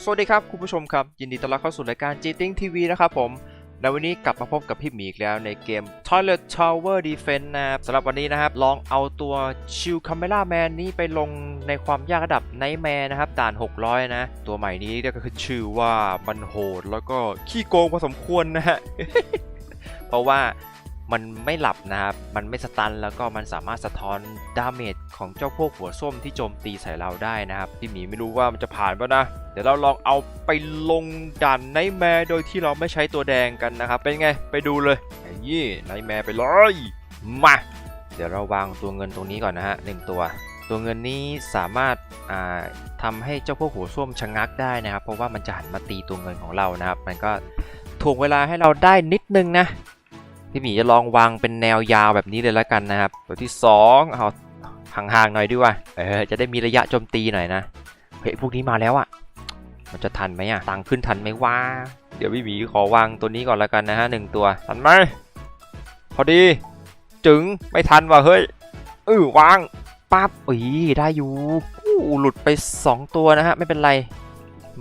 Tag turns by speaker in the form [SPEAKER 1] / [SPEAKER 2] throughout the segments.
[SPEAKER 1] สวัสดีครับคุณผู้ชมครับ ยินดีต้อนรับเข้าสู่รายการ g t i n g TV นะครับผมในวันนี้กลับมาพบกับพี่หมีอีกแล้วในเกม Toilet Tower Defense นะครับสำหรับวันนี้นะครับ ลองเอาตัว Shield Camera Man นี้ไปลงในความยากระดับ Nightmare นะครับ ด่าน 600 นะ ตัวใหม่นี้ก็คือชื่อว่ามันโหด แล้วก็ขี้โกงพอสมควรนะฮะเพราะว่า มันไม่หลับนะครับ มันไม่สตันแล้วก็มันสามารถสะท้อนดาเมจของเจ้าพวกหัวส้มที่โจมตีใส่เราได้นะครับ พี่หมีไม่รู้ว่ามันจะผ่านป่ะนะ เดี๋ยวเราลองเอาไปลงด่านไนแมร์โดยที่เราไม่ใช้ตัวแดงกันนะครับ เป็นไง ไปดูเลยไอ้ยี่ไนแมร์ไปเลย มา เดี๋ยวเราวางตัวเงินตรงนี้ก่อนนะฮะหนึ่งตัว ตัวเงินนี้สามารถอ่าทำให้เจ้าพวกหัวส้วมชะงักได้นะครับ เพราะว่ามันจะหันมาตีตัวเงินของเรานะครับ มันก็ถ่วงเวลาให้เราได้นิดนึงนะ พี่หมีจะลองวางเป็นแนวยาวแบบนี้เลยแล้วกันนะครับ ตัวที่สองเอาห่างๆหน่อยดีกว่าเออจะได้มีระยะโจมตีหน่อยนะเฮ้ยพวกนี้มาแล้วอะมันจะทันไหมอะตังค์ขึ้นทันไหมวะเดี๋ยวพี่หมีขอวางตัวนี้ก่อนแล้วกันนะฮะหนึ่งตัวทันไหมพอดี จึงไม่ทันว่ะเฮ้ยเออวางปั๊บอีได้อยู่อู้หลุดไป 2 ตัวนะฮะไม่เป็นไร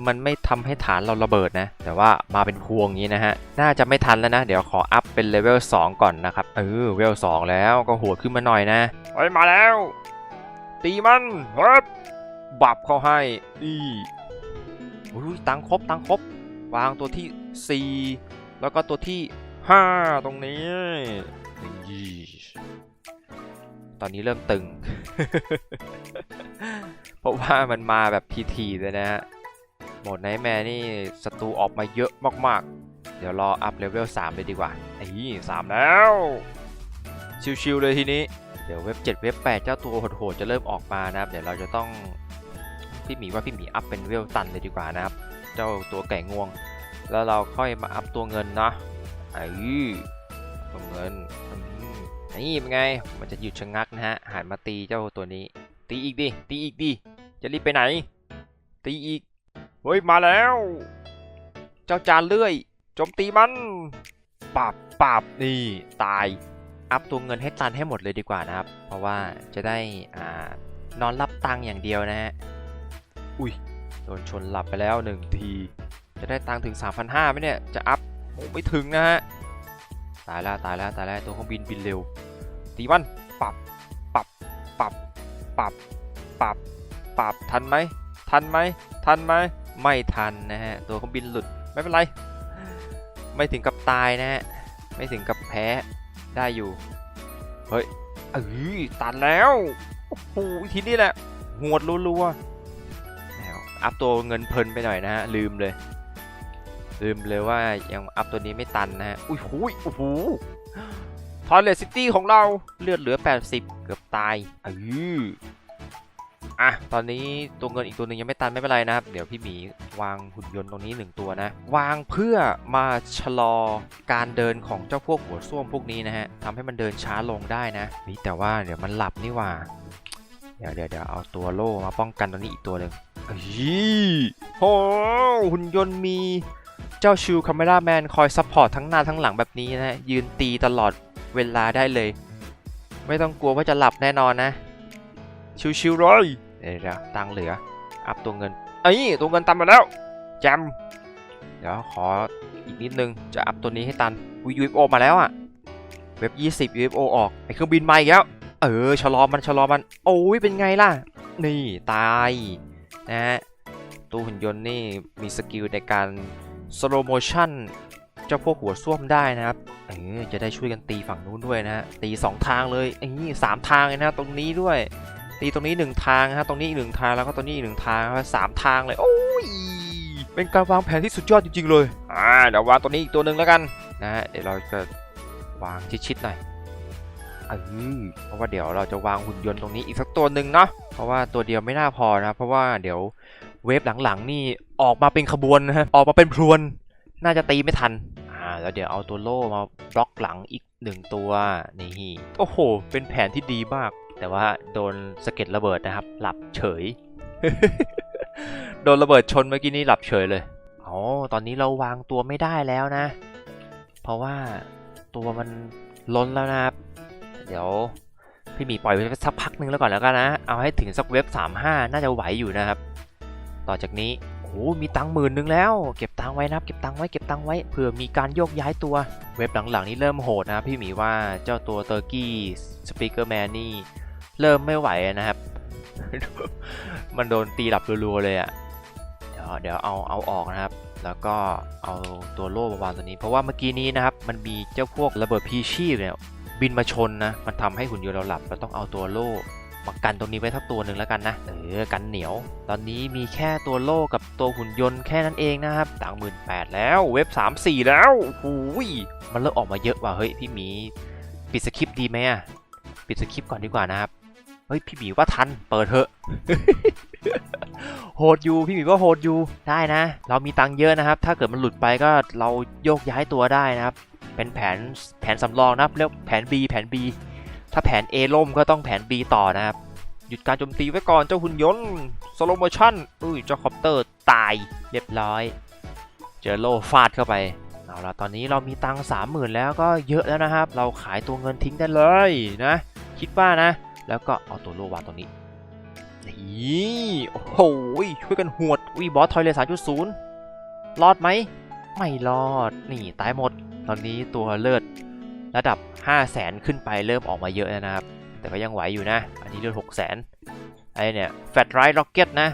[SPEAKER 1] มันไม่ทำให้ฐานเราระเบิดนะ แต่ว่ามาเป็นพวงอย่างนี้นะฮะ น่าจะไม่ทันแล้วนะ เดี๋ยวขออัพเป็นเลเวล2ก่อนนะครับ เออเลเวล2แล้วก็โหัวขึ้นมาหน่อยนะเฮ้ยมาแล้ว ตีมันเฮ้ยบับเขาให้อีอุ้ยตังค์ครบตังค์ครบ วางตัวที่ 4 แล้วก็ตัวที่ 5 ตรงนี้นี่ตอนนี้เริ่มตึง เพราะว่ามันมาแบบทีๆเลยนะฮะ โหมดไนท์แมร์นี่ศัตรูออกมาเยอะมากๆ เดี๋ยวรออัพเลเวล3เลยดีกว่าไอ้สามแล้ว ชิวๆเลยทีนี้ เดี๋ยวเว็บ 7 เว็บ 8 เจ้าตัวโหดๆจะเริ่มออกมานะครับ เดี๋ยวเราจะต้องพี่หมีว่าพี่หมีอัพเป็นเวลตันเลยดีกว่านะครับ เจ้าตัวไก่งวง แล้วเราค่อยมาอัพตัวเงินเนาะไอ้ตัวเงินนี่เป็นไง มันจะหยุดชะงักนะฮะหันมาตีเจ้าตัวนี้ ตีอีกดิ ตีอีกดิ จะรีบไปไหน ตีอีก เฮ้ยมาแล้ว เจ้าจานเลื่อยโจมตีมันปับปับนี่ตาย อัพตัวเงินให้ตันให้หมดเลยดีกว่านะครับ เพราะว่าจะได้อ่านอนรับตังค์อย่างเดียวนะฮะอุ้ยโดนชนหลับไปแล้วหนึ่งที จะได้ตังค์ถึง 3,500ไหมเนี่ย จะอัพโอ้ไม่ถึงนะฮะตายแล้วตายแล้วตายแล้วตัวเครื่องบินบินเร็ว ตีมันปับปับปับปับปับปับทันไหมทันไหมทันไหม ไม่ทันนะฮะ ตัวเครื่องบินหลุด ไม่เป็นไร ไม่ถึงกับตายนะฮะ ไม่ถึงกับแพ้ ได้อยู่ เฮ้ยเอ้ยตันแล้ว โอ้โห ทีนี้แหละ หวดรัวๆแล้วอัพตัวเงินเพลินไปหน่อยนะฮะ ลืมเลย ลืมเลยว่ายังอัพตัวนี้ไม่ตันนะฮะ อุ้ยหูยโอ้โหทอยเลทซิตี้ของเราเลือดเหลือ 80 เกือบตายเออ อะ ตอนนี้ตัวเงินอีกตัวหนึ่งยังไม่ตันไม่เป็นไรนะครับ เดี๋ยวพี่หมีวางหุ่นยนต์ตรงนี้หนึ่งตัวนะ วางเพื่อมาชะลอการเดินของเจ้าพวกหัวส้วมพวกนี้นะฮะทำให้มันเดินช้าลงได้นะนี่แต่ว่าเดี๋ยวมันหลับนี่ว่า เดี๋ยวเดี๋ยวเดี๋ยวเอาตัวโล่มาป้องกันตรงนี้อีกตัวหนึ่งเอ้ยโอ้หุ่นยนต์มีเจ้าชิวคาเมราแมนคอยซัพพอร์ตทั้งหน้าทั้งหลังแบบนี้นะ ยืนตีตลอดเวลาได้เลย ไม่ต้องกลัวว่าจะหลับแน่นอนนะ ชิวๆเลย เดี๋ยวตังเหลือ อัพตัวเงินเอ้ยตัวเงินตันมาแล้วแจมเดี๋ยวขออีกนิดนึงจะอัพตัวนี้ให้ตันวิ UFO มาแล้วอะเว็บ 20 UFO ออกไอเครื่องบินมาอีกแล้ว เออชะลอมันชะลอมันโอ้ยเป็นไงล่ะ นี่ตายนะฮะตัวหุ่นยนต์นี่มีสกิลในการ slow motion เจ้าพวกหัวส้วมได้นะครับเออจะได้ช่วยกันตีฝั่งนู้นด้วยนะฮะตี 2 ทางเลยไอ้นี่สามทางเลยนะตรงนี้ด้วย ตีตรงนี้1ทางนะฮะตรงนี้อีกหนึ่งทางแล้วก็ตรงนี้อีกหนึ่งทางสามทางเลยโอ้ยเป็นการวางแผนที่สุดยอดจริงๆเลยอ่าเดี๋ยววางตัวนี้อีกตัวหนึ่งแล้วกันนะฮะเดี๋ยวเราจะวางชิดๆหน่อยเออเพราะว่าเดี๋ยวเราจะวางหุ่นยนต์ตรงนี้อีกสักตัวหนึ่งเนาะเพราะว่าตัวเดียวไม่น่าพอนะเพราะว่าเดี๋ยวเวฟหลังๆนี่ออกมาเป็นขบวนนะฮะออกมาเป็นพรวน น่าจะตีไม่ทันอ่าแล้วเดี๋ยวเอาตัวโล่มาบล็อกหลังอีกหนึ่งตัวนี่โอ้โห เป็นแผนที่ดีมาก แต่ว่าโดนสะเก็ดระเบิดนะครับ หลับเฉย โดนระเบิดชนเมื่อกี้นี้หลับเฉยเลยอ๋อตอนนี้เราวางตัวไม่ได้แล้วนะ เพราะว่าตัวมันล้นแล้วนะครับ เดี๋ยวพี่หมีปล่อยไว้สักพักนึงแล้วก่อนแล้วกันนะ เอาให้ถึงสักเว็บ 35 น่าจะไหวอยู่นะครับ ต่อจากนี้โอ้โหมีตังหมื่นหนึ่งแล้ว เก็บตังไว้นะครับ เก็บตังไว้ เก็บตังไว้ เผื่อมีการโยกย้ายตัว เว็บหลังๆนี้เริ่มโหดนะพี่หมีว่าเจ้าตัวเตอร์กี้สปีกเกอร์แมนนี่ เริ่มไม่ไหวนะครับ มันโดนตีหลับรัวๆเลยอะ่ะ เดี๋ยวเดี๋ยวเอาเอาออกนะครับ แล้วก็เอาตัวโล่มาวางตัวนี้ เพราะว่าเมื่อกี้นี้นะครับ มันมีเจ้าพวกระเบิดพีชีพเนี่ยบินมาชนนะ มันทำให้หุ่นยนต์เราหลับ เราต้องเอาตัวโล่มากันตรงนี้ไว้ทักตัวหนึ่งแล้วกันนะ เออ กันเหนียว ตอนนี้มีแค่ตัวโล่กับตัวหุ่นยนต์แค่นั้นเองนะครับต่างหมื่นแปดแล้วเว็บ 3 4 แล้วหูยมันเริ่มออกมาเยอะว่ะเฮ้ยพี่หมี ปิดสคริปต์ดีไหมอะปิดสคริปต์ก่อนดีกว่านะครับ ฮ้ยพี่หมีว่าทันเปิดเถอะโหดอยู่พี่หมีว่าโหดอยู่ได้นะ เรามีตังค์เยอะนะครับ ถ้าเกิดมันหลุดไปก็เราโยกย้ายตัวได้นะครับ เป็นแผนแผนสำรองนะครับเรียกแผน B แผน B ถ้าแผน A ล่มก็ต้องแผน B ต่อนะครับ หยุดการโจมตีไว้ก่อนเจ้าหุ่นยนต์สโลโมชั่นอุ้ยเจ้าคอปเตอร์ตายเรียบร้อย เจอโลฟาดเข้าไปเอาละตอนนี้เรามีตังค์สามหมื่นแล้วก็เยอะแล้วนะครับ เราขายตัวเงินทิ้งได้เลยนะ คิดว่านะ แล้วก็เอาตัวโลวางตรงนี้นี่โอ้โหช่วยกันหวดวิบอสทอยเลยสามจุดศูนย์รอดไหม ไม่รอด นี่ตายหมด ตอนนี้ตัวเลือดระดับ 5 0 0แสนขึ้นไปเริ่มออกมาเยอะนะครับ แต่ก็ยังไหวอยู่นะ อันนี้เลือด6 0 0แสนไอ้เนี่ยแฟตไรท์ร็อกเก็ตนะ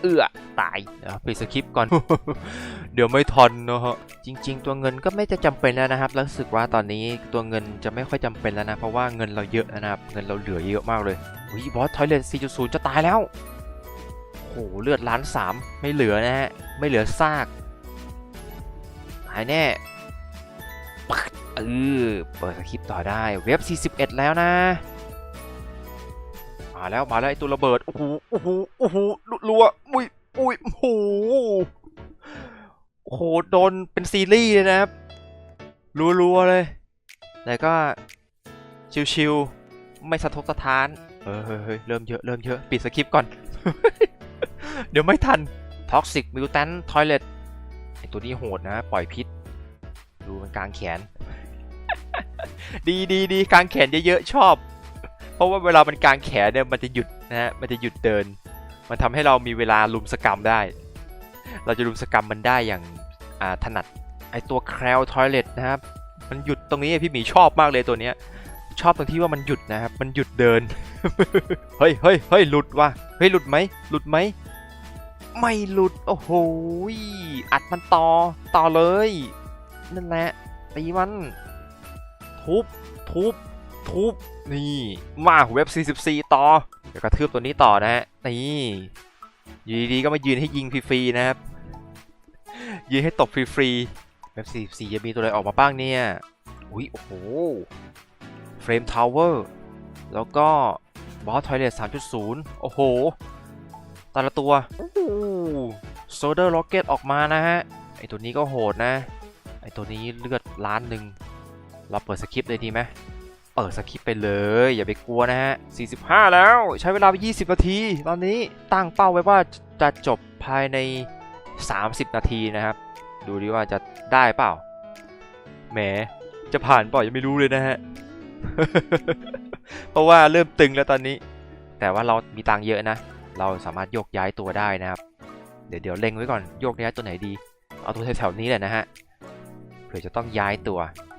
[SPEAKER 1] เอื้อตาย เดี๋ยวปิดสคริปต์ก่อน เดี๋ยวไม่ทันนะฮะ จริง ๆ ตัวเงินก็ไม่จะจำเป็นแล้วนะครับ รู้สึกว่าตอนนี้ตัวเงินจะไม่ค่อยจำเป็นแล้วนะ เพราะว่าเงินเราเยอะนะครับ เงินเราเหลือเยอะมากเลยอุ้ยบอสทอยเลน4.0 จะตายแล้ว โห เลือดล้านสามไม่เหลือนะฮะ ไม่เหลือซากหายแน่เออเปิดสคริปต์ต่อได้ เว็บ 41 แล้วนะ มาแล้ว มาแล้วไอตัวระเบิด โอ้โห โอ้โห โอ้โหรัว อุ้ย อุ้ย โอ้โหโอ้ โหโดนเป็นซีรีส์เลยนะครับ รัวๆเลย แต่ก็ชิวๆไม่สะทกสะท้านเออเฮ้ยเฮ้ยเริ่มเยอะเริ่มเยอะ ปิดสคริปต์ก่อน เดี๋ยวไม่ทัน Toxic Mutant Toilet ไอตัวนี้โหดนะ ปล่อยพิษ ดูมันกลางแขน ดีดีดีกลางแขนเยอะๆชอบ เพราะว่าเวลามันกลางแขนเนี่ยมันจะหยุดนะฮะ มันจะหยุดเดิน มันทำให้เรามีเวลาลุมสกรรมได้ เราจะลุมสกรรมมันได้อย่าง ถนัดไอตัว c r a l Toilet นะครับ มันหยุดตรงนี้พี่หมีชอบมากเลยตัวเนี้ย ชอบตรงที่ว่ามันหยุดนะครับ มันหยุดเดิน เฮ้ยเฮ้ยเฮ้ยหลุดว่ะ เฮ้ยหลุดไหมหลุดไหม ไม่หลุด โอ้โห อัดมันต่อ ต่อเลย นั่นแหละ ตีมัน ทุบ ทุบ ทุบ นี่ มาเว็บ 44 ต่อ เดี๋ยวกระทืบตัวนี้ต่อนะฮะ นี่ อยู่ดีๆก็มายืนให้ยิงฟรีๆนะครับ ยืนให้ตบฟรีๆเว็บ44จะมีตัวอะไรออกมาบ้างเนี่ย อุ้ยโอ้โหเฟรมทาวเวอร์แล้วก็บอสทอยเลท3.0 โอ้โห แต่ละตัวโอ้โซเดอร์ล็อกเก็ตออกมานะฮะ ไอตัวนี้ก็โหดนะ ไอตัวนี้เลือดล้านหนึ่ง เราเปิดสคริปต์เลยดีไหมเปิดสคริปต์ไปเลย อย่าไปกลัวนะฮะ 45 แล้ว ใช้เวลาไป 20 นาที ตอนนี้ตั้งเป้าไว้ว่าจะจบภายใน 30 นาทีนะครับ ดูดิว่าจะได้เปล่า แหม จะผ่านเปล่ายังไม่รู้เลยนะฮะ เพราะว่าเริ่มตึงแล้วตอนนี้ แต่ว่าเรามีตังเยอะนะ เราสามารถโยกย้ายตัวได้นะครับ เดี๋ยวเดี๋ยวเล็งไว้ก่อน โยกย้ายตัวไหนดี เอาตัวแถวๆนี้แหละนะฮะ เผื่อจะต้องย้ายตัว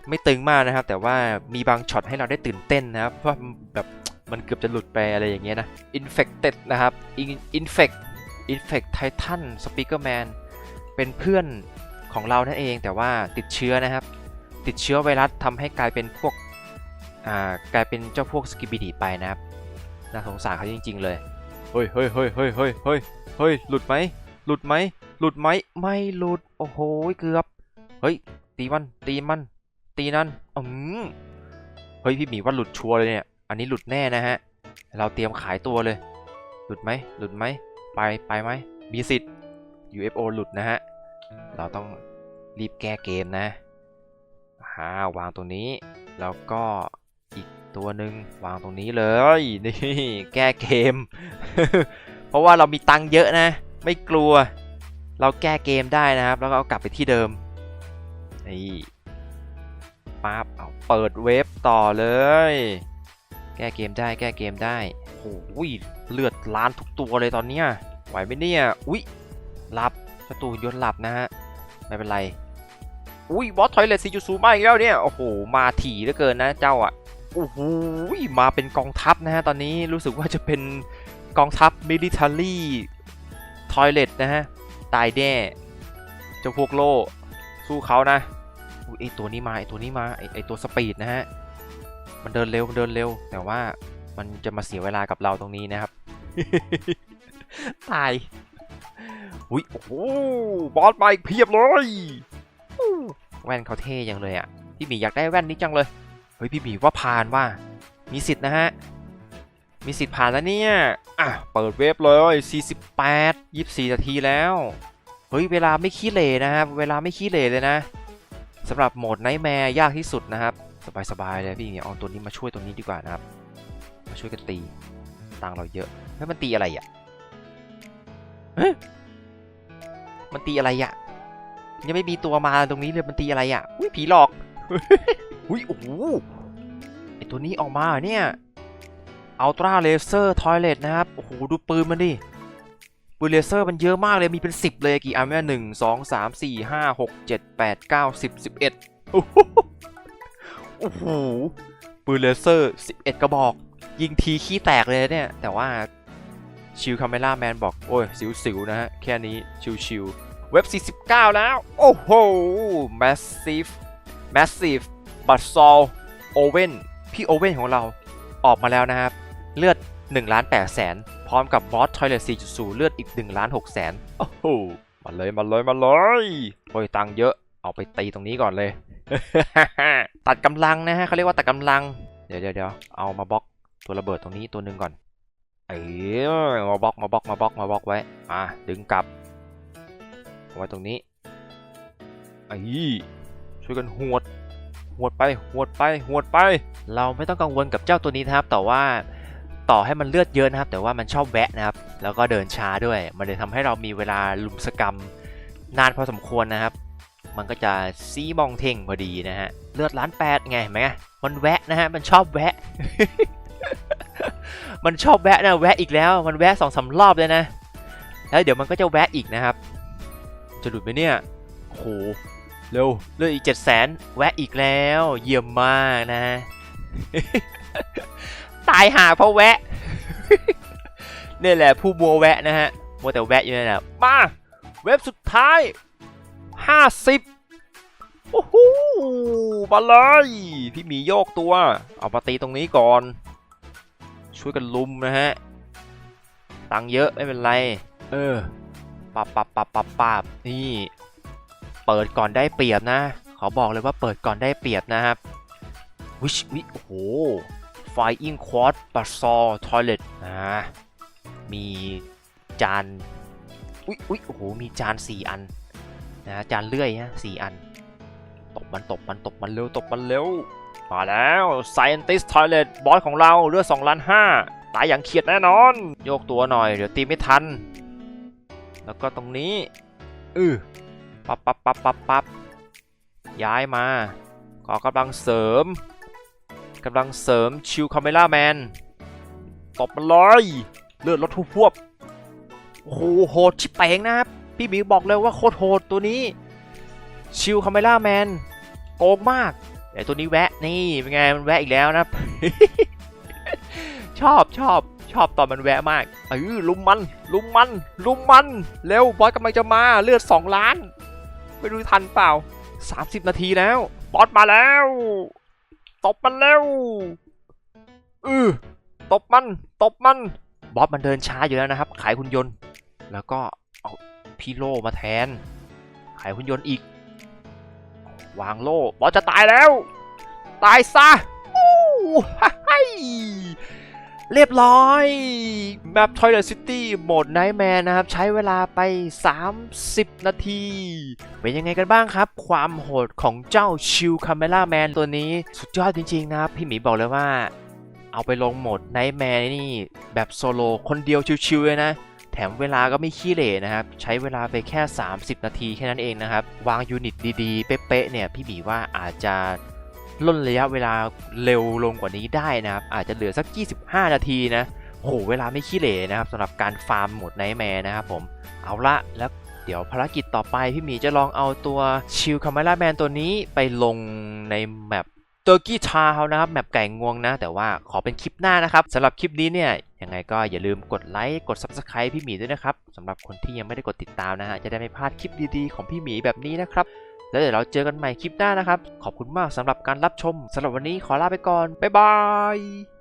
[SPEAKER 1] ไม่ตึงมากนะครับ แต่ว่ามีบางช็อตให้เราได้ตื่นเต้นนะครับ เพราะแบบมันเกือบจะหลุดไปอะไรอย่างเงี้ยนะ Infected นะครับ Infect Infect Titan Speaker Man เป็นเพื่อนของเรานั่นเองแต่ว่าติดเชื้อนะครับ ติดเชื้อไวรัสทำให้กลายเป็นพวกอ่ากลายเป็นเจ้าพวกสกิบิดีไปนะครับน่าสงสารเขาจริง ๆ เลยเฮ้ยเฮ้ยเฮ้ยเฮ้ยเฮ้ยเฮ้ยเฮ้ยหลุดไหมหลุดไหมหลุดไหมไม่หลุดโอ้โหเกือบเฮ้ยตีมันตีมัน ตีนั่นอืมเฮ้ยพี่หมีว่าหลุดชัวร์เลยเนี่ยอันนี้หลุดแน่นะฮะเราเตรียมขายตัวเลย หลุดไหมหลุดไหม ไปไปไหมมีสิทธิ์ UFO หลุดนะฮะ เราต้องรีบแก้เกมนะหาวางตรงนี้ แล้วก็อีกตัวหนึ่งวางตรงนี้เลยนี่แก้เกม เพราะว่าเรามีตังค์เยอะนะ ไม่กลัว เราแก้เกมได้นะครับ แล้วก็เอากลับไปที่เดิมนี่ปั๊บเอาเปิดเวฟต่อเลย แก้เกมได้แก้เกมได้โอ้ย เลือดล้านทุกตัวเลยตอนเนี้ยไหวไหมเนี่ย อุ๊ยหลับประตูหุ่นยนต์หลับนะฮะ ไม่เป็นไร อุ้ยบอสทอยเลตซีจูซูมาอีกแล้วเนี่ย โอ้โห มาถี่เหลือเกินนะเจ้าอะ โอ้โห มาเป็นกองทัพนะฮะ ตอนนี้รู้สึกว่าจะเป็นกองทัพมิลิเ a รีทอยเลตนะฮะ ตายแน่เจ้าพวกโลสู้เขานะอุ๊ยไอตัวนี้มาไอตัวนี้มาไอไอตัวสปีดนะฮะ มันเดินเร็วมันเดินเร็วแต่ว่า มันจะมาเสียเวลากับเราตรงนี้นะครับ ตาย อุ้ยโอ้โหบอสมาอีกเพียบเลยแว่นเขาเท่ยังเลยอะ พี่หมีอยากได้แว่นนี้จังเลย เฮ้ยพี่หมีว่าผ่านว่า มีสิทธิ์นะฮะ มีสิทธิ์ผ่านแล้วเนี่ย อะ เปิดเว็บเลย 48 24 นาทีแล้ว เฮ้ย เวลาไม่ขี้เหร่นะครับ เวลาไม่ขี้เหร่เลยนะสำหรับโหมดไนท์แมร์ยากที่สุดนะครับ สบายๆเลยพี่เนี่ยเอาตัวนี้มาช่วยตัวนี้ดีกว่านะครับ มาช่วยกันตี ตังค์เราเยอะเฮ้ยมันตีอะไรอะเฮ้ยมันตีอะไรอะ ยังไม่มีตัวมาตรงนี้เลยมันตีอะไรอะ อุ้ยผีหลอก อุ้ยโอ้โหไอตัวนี้ออกมาเหรอเนี่ยอัลตราเลเซอร์ทอยเลตนะครับ โอ้โห ดูปืนมันดิ ปืนเลเซอร์มันเยอะมากเลย มีเป็น 10 เลยกี่อันแม่หนึ่งสองสามสี่ห้าหกเจ็ดแปดเก้าสิบสิบเอ็ดโอ้โหโอ้โหปืนเลเซอร์ 11 กระบอก ยิงทีขี้แตกเลยเนี่ย แต่ว่าชิลคาเมล่าแมนบอก โอ้ย สิวๆ นะฮะ แค่นี้ชิวๆ เว็บ 49 แล้ว โอ้โห massive massive บัตซอลโอเว่นพี่โอเว่นของเราออกมาแล้วนะครับ เลือด1ล้าน8แสน พร้อมกับบอสทอยเลต4.0 เลือดอีก1ล้าน6แสน โอ้โห มาเลย มาเลย มาเลย โอ้ย ตังเยอะ เอาไปตีตรงนี้ก่อนเลย ตัดกำลังนะฮะเขาเรียกว่าตัดกำลัง เดี๋ยวเดี๋ยวเดี๋ยวเอามาบล็อก ตัวระเบิดตรงนี้ตัวหนึ่งก่อน เออมาบล็อกมาบล็อกมาบล็อกมาบล็อกไว้ อะดึงกลับไว้ตรงนี้ไอ้ช่วยกันหวดหวดไปหวดไปหวดไป เราไม่ต้องกังวลกับเจ้าตัวนี้นะครับ แต่ว่าต่อให้มันเลือดเยอะนะครับ แต่ว่ามันชอบแวะนะครับ แล้วก็เดินช้าด้วย มันเลยทำให้เรามีเวลาลุมสกรรมนานพอสมควรนะครับ มันก็จะซีมองเท่งพอดีนะฮะ เลือดล้านแปดไงเห็นไหมมันแวะนะฮะ มันชอบแวะ มันชอบแวะนะแวะอีกแล้ว มันแวะสองสารอบเลยนะ แล้วเดี๋ยวมันก็จะแวะอีกนะครับ จะหลุดไหมเนี่ยโหเร็วเลืออีกเจ็ดแสนแวะอีกแล้ว เยี่ยมมากนะ ตายหาเพราะแวะนี่แหละผู้มัวแวะนะฮะมัวแต่แวะอยู่นั่นแหละมาเว็บสุดท้าย50โอ้โหมาเลยพี่หมีโยกตัว เอามาตีตรงนี้ก่อน ช่วยกันลุมนะฮะ ตังค์เยอะไม่เป็นไร เออ ปับปับปับปับปับนี่ เปิดก่อนได้เปรียบนะ ขอบอกเลยว่าเปิดก่อนได้เปรียบนะครับ วิชวิโอ้โห Flying Quad b a s a l Toilet นะ มีจาน อุ๊ยอุ๊ยโอ้โห มีจาน 4 อัน นะ จานเลื่อยฮะ4อัน ตบมันตบมันตบมันเร็วตบมันเร็ว มาแล้ว Scientist Toilet บอสของเราเลือด2ล้าน5ตายอย่างเขียดแน่นอน โยกตัวหน่อย เดี๋ยวตีไม่ทัน แล้วก็ตรงนี้ อือปับปับปับปับปับย้ายมา ขอกำลังเสริมกำลังเสริมชิวคาเมล่าแมนตบมันเลยเลือดลดทุบพวบโอ้โหโหดชิบเป๋งนะครับ พี่หมีบอกเลยว่าโคตรโหดตัวนี้ ชิวคาเมล่าแมนโกงมาก แต่ตัวนี้แวะนี่เป็นไงมันแวะอีกแล้วนะชอบชอบชอบตอนมันแวะมากเออลุมมัน ลุมมัน ลุมมัน เร็วบอสกำลังจะมาเลือด2ล้าน ไม่รู้ทันเปล่า 30 นาทีแล้ว บอสมาแล้วตบมันเร็วอือตบมัน ตบมัน บอสมันเดินช้าอยู่แล้วนะครับ ขายหุ่นยนต์ แล้วก็เอาพี่โลมาแทน ขายหุ่นยนต์อีก วางโล่บอสจะตายแล้ว ตายซะอู้าเรียบร้อยแมป Toilet City โหมด Nightmare นะครับ ใช้เวลาไป 30 นาที เป็นยังไงกันบ้างครับ ความโหดของเจ้าชิลคาเมล่าแมนตัวนี้ สุดยอดจริง ๆ นะครับ พี่หมีบอกเลยว่า เอาไปลงโหมด Nightmare นี่ แบบโซโลคนเดียวชิวๆเลยนะ แถมเวลาก็ไม่ขี้เหร่นะครับ ใช้เวลาไปแค่ 30 นาทีแค่นั้นเองนะครับ วางยูนิตดีๆ เป๊ะๆเนี่ยพี่หมีว่าอาจจะล่นระยะเวลาเร็วลงกว่านี้ได้นะครับ อาจจะเหลือสัก 25 นาทีนะโหเวลาไม่ขี้เหร่นะครับสำหรับการฟาร์มหมดไนแมร์นะครับผมเอาละแล้วเดี๋ยวภารกิจต่อไปพี่หมีจะลองเอาตัวชิลคาเมล่าแมนตัวนี้ไปลงในแมป เตอร์กี้ชาวนะครับแมปไก่งวงนะ แต่ว่าขอเป็นคลิปหน้านะครับสำหรับคลิปนี้เนี่ยยังไงก็อย่าลืมกดไลค์กด Subscribe พี่หมีด้วยนะครับสำหรับคนที่ยังไม่ได้กดติดตามนะฮะจะได้ไม่พลาดคลิปดีๆของพี่หมีแบบนี้นะครับแล้วเดี๋ยวเราเจอกันใหม่คลิปหน้านะครับ ขอบคุณมากสำหรับการรับชมสำหรับวันนี้ขอลาไปก่อน บ๊ายบาย